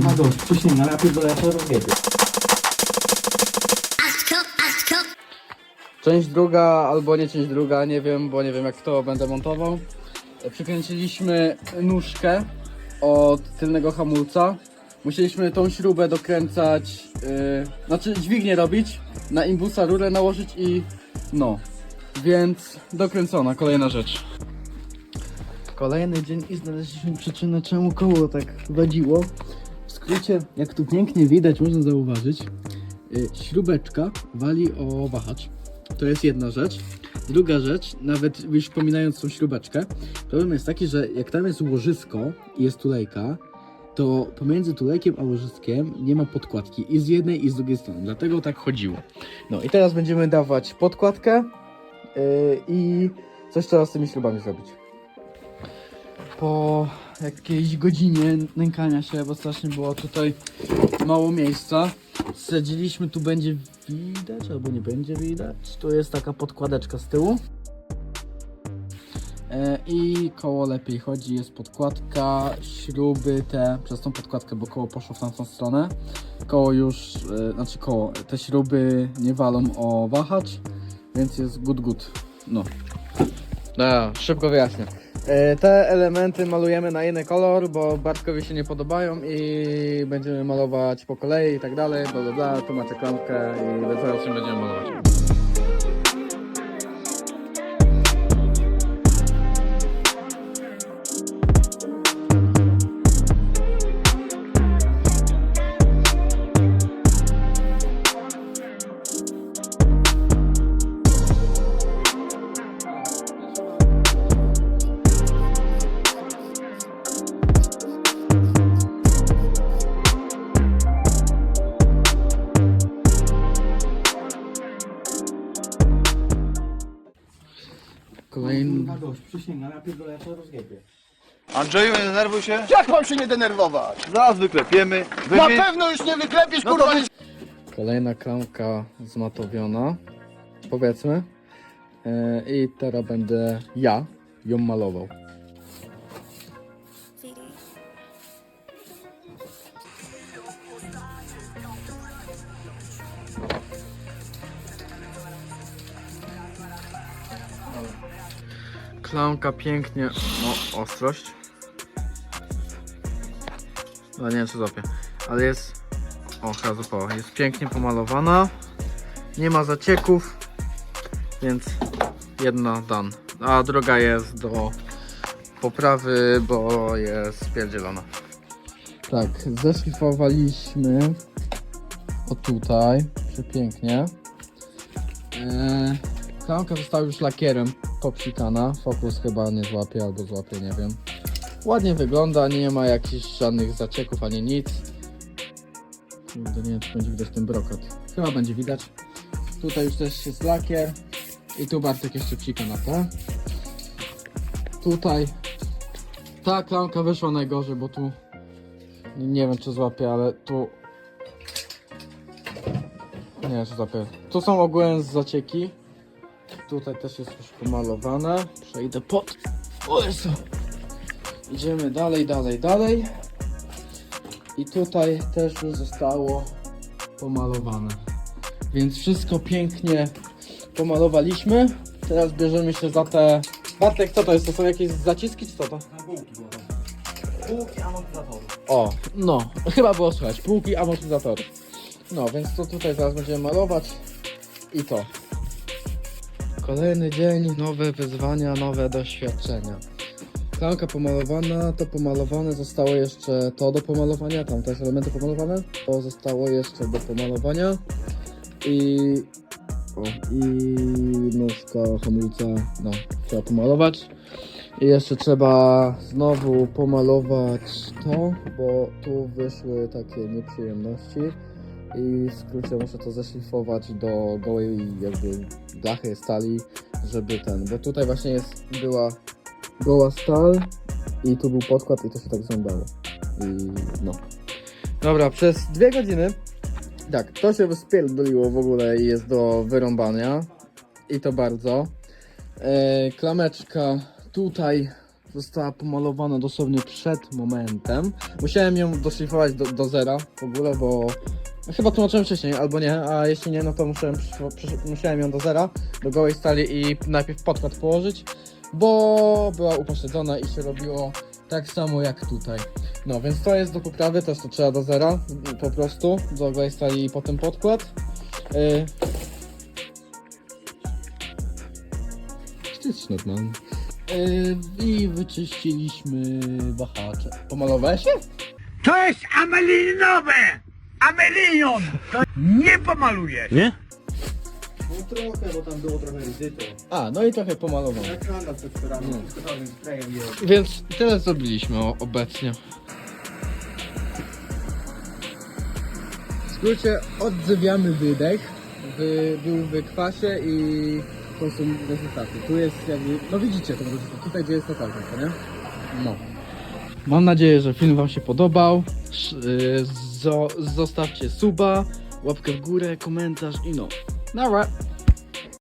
Ma dość, przysięgam, ja pierdolę, ja to rozjebie. Część druga, albo nie część druga, nie wiem, bo nie wiem jak to będę montował. Przykręciliśmy nóżkę od tylnego hamulca. Musieliśmy tą śrubę dokręcać, yy, znaczy dźwignię robić, na imbusa rurę nałożyć i no. Więc dokręcona, kolejna rzecz. Kolejny dzień i znaleźliśmy przyczynę, czemu koło tak wadziło. W skrócie, jak tu pięknie widać, można zauważyć, yy, śrubeczka wali o wahacz. To jest jedna rzecz. Druga rzecz, nawet już pominając tą śrubeczkę, problem jest taki, że jak tam jest łożysko i jest tulejka, to pomiędzy tulejkiem a łożyskiem nie ma podkładki i z jednej i z drugiej strony, dlatego tak chodziło. No i teraz będziemy dawać podkładkę yy, i coś trzeba z tymi śrubami zrobić. Po jakiejś godzinie nękania się, bo strasznie było tutaj mało miejsca, stwierdziliśmy tu będzie widać albo nie będzie widać. Tu jest taka podkładeczka z tyłu. E, I koło lepiej chodzi, jest podkładka, śruby te, przez tą podkładkę, bo koło poszło w tamtą stronę. Koło już, e, znaczy koło, te śruby nie walą o wahacz, więc jest good good. No. No, szybko wyjaśnię. E, Te elementy malujemy na inny kolor, bo Bartkowi się nie podobają i będziemy malować po kolei i tak dalej, bla bla bla, tu macie klamkę i zaraz się będziemy malować. Kolejny... Przysięgam, ja pierdolę, ja rozjebie. Andrzeju, nie denerwuj się. Jak mam się nie denerwować? Zaraz wyklepiemy. Na Wymi... pewno już nie wyklepisz, No kurwa. to wy... Kolejna klamka zmatowiona, powiedzmy. E, I teraz będę ja ją malował. Klamka pięknie, no ostrość. No nie wiem co złapie, ale jest o, chyba. Jest pięknie pomalowana. Nie ma zacieków, więc jedna dan. A druga jest do poprawy, bo jest spierdzielona. Tak, zeszlifowaliśmy o tutaj, przepięknie. Eee, klamka została już lakierem popsikana. Fokus chyba nie złapie albo złapie, nie wiem. Ładnie wygląda, nie ma jakichś żadnych zacieków ani nic. Kurde, nie wiem, czy będzie widać ten brokat. Chyba będzie widać. Tutaj już też jest lakier. I tu Bartek jeszcze psika na to. Tutaj ta klamka wyszła najgorzej, bo tu nie wiem czy złapie, ale tu nie wiem czy złapie. Tu są ogółem zacieki. Tutaj też jest już pomalowane. Przejdę pod. O Jezu. Idziemy dalej, dalej, dalej. I tutaj też już zostało pomalowane. Więc wszystko pięknie pomalowaliśmy. Teraz bierzemy się za te... Bartek, co to jest? To są jakieś zaciski, czy co to? Bułki tam. Bułki amortyzatorów. O, no, chyba było słychać. Półki amortyzatory. No, więc to tutaj zaraz będziemy malować. I to. Kolejny dzień, nowe wyzwania, nowe doświadczenia. Klamka pomalowana, to pomalowane, zostało jeszcze to do pomalowania, tam też elementy pomalowane, to zostało jeszcze do pomalowania i o, i nóżka hamulca, no, trzeba pomalować. I jeszcze trzeba znowu pomalować to, bo tu wyszły takie nieprzyjemności. I w skrócie muszę to zeszlifować do gołej jakby blachy stali, żeby ten, bo tutaj właśnie jest, była goła stal i tu był podkład i to się tak zrąbało. I no. Dobra, przez dwie godziny tak, to się wyspierdoliło w ogóle i jest do wyrąbania. I to bardzo. E, klameczka tutaj została pomalowana dosłownie przed momentem. Musiałem ją doszlifować do, do zera w ogóle, bo chyba tłumaczyłem wcześniej, albo nie, a jeśli nie, no to musiałem, musiałem ją do zera, do gołej stali i najpierw podkład położyć, bo była upośledzona i się robiło tak samo jak tutaj. No, więc to jest do poprawy, też to trzeba do zera, po prostu, do gołej stali i potem podkład. Yy, Wstyd normalnie. Yy, I wyczyściliśmy wahacze. Pomalowałeś się? To jest amelinowe! Amelion! To nie pomalujesz! Nie? No trochę, bo tam było trochę ryzyko. A, no i trochę pomalowałem. Jak wszystko całym sprayem jest. Więc tyle zrobiliśmy o, obecnie. W skrócie odzywiamy wydech. Wy, był w kwasie i są rezultaty. Tu jest jakby, no widzicie ten rezultat, tutaj gdzie jest totalka, nie? No. Mam nadzieję, że film wam się podobał. Y, zo, zostawcie suba, łapkę w górę, komentarz i no. Nara!